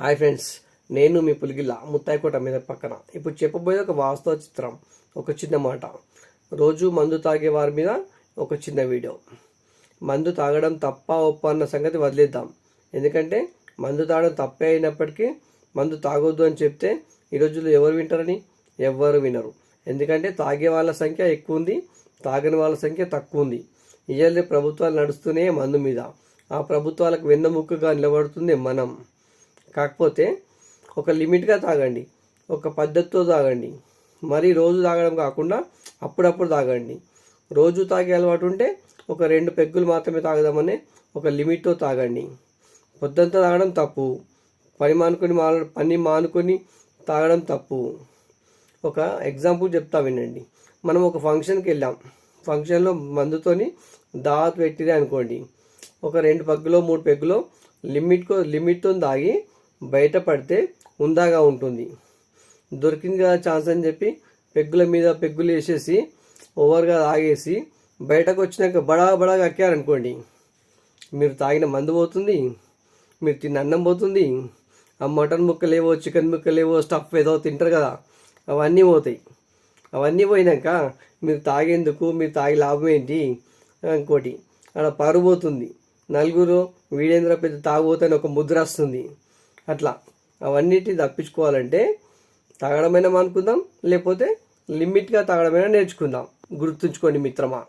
Hi friends నేను మీ పులిగిల్ల ముత్తాయికోట మీద పక్కన. ఇప్పుడు చెప్పబోయే ఒక వాస్తవ చిత్రం ఒక చిన్న మాట. రోజు మందు తాగే వారి మీద ఒక చిన్న వీడియో. మందు తాగడం తప్ప ఒప్ప అన్న సంగతి వదిలేద్దాం. ఎందుకంటే మందు తాగడం తప్పే అయినప్పటికీ మందు తాగొద్దు అని చెప్తే ఈ రోజుల్లో ఎవరు వింటారని? ఎవ్వరు వినరు. ఎందుకంటే తాగే వాళ్ళ సంఖ్య ఎక్కువ ఉంది తాగని వాళ్ళ సంఖ్య తక్కువ ఉంది. ఇవాళ ప్రభుత్వాలు నడుస్తూనే మందు మీద. ఆ ప్రభుత్వాలకు వెన్నముక్కగా నిలబడుతుంది మనం. కాకపోతే ఒక లిమిట్గా తాగండి. ఒక పద్ధతితో తాగండి. మరీ రోజు తాగడం కాకుండా అప్పుడప్పుడు తాగండి. రోజు తాగే అలవాటు ఉంటే ఒక రెండు పెగ్గులు మాత్రమే తాగదామనే ఒక లిమిట్తో తాగండి. పొద్దంతా తాగడం తప్పు. పని మానుకొని మా పని మానుకొని తాగడం తప్పు. ఒక ఎగ్జాంపుల్ చెప్తా వినండి. మనం ఒక ఫంక్షన్కి వెళ్ళాం. ఫంక్షన్లో మందుతోని దావత్ పెట్టిరే అనుకోండి. ఒక రెండు పెగ్గులో మూడు పెగ్గులో లిమిట్కో లిమిట్తో తాగి బయట పడితే ఉందాగా ఉంటుంది. దొరికింది కదా ఛాన్స్ అని చెప్పి పెగ్గుల మీద పెగ్గులు వేసేసి ఓవర్గా తాగేసి బయటకు వచ్చినాక బడా బడాగా అక్కారనుకోండి. మీరు తాగిన మందు పోతుంది మీరు తిన్న అన్నం పోతుంది ఆ మటన్ ముక్కలేవో చికెన్ ముక్కలేవో స్టఫ్ ఏదో తింటారు కదా అవన్నీ పోతాయి. అవన్నీ పోయినాక మీరు తాగేందుకు మీరు తాగి లాభం ఏంటి ఇంకోటి అక్కడ పరువు పోతుంది. నలుగురు వీడేంద్ర పెద్ద తాగుపోతే ఒక ముద్ర వస్తుంది. అట్లా. అవన్నిటి తప్పించుకోవాలంటే తాగడమైనా అనుకుందాం లేకపోతే లిమిట్గా తాగడమైనా నేర్చుకుందాం. గుర్తుంచుకోండి మిత్రమా.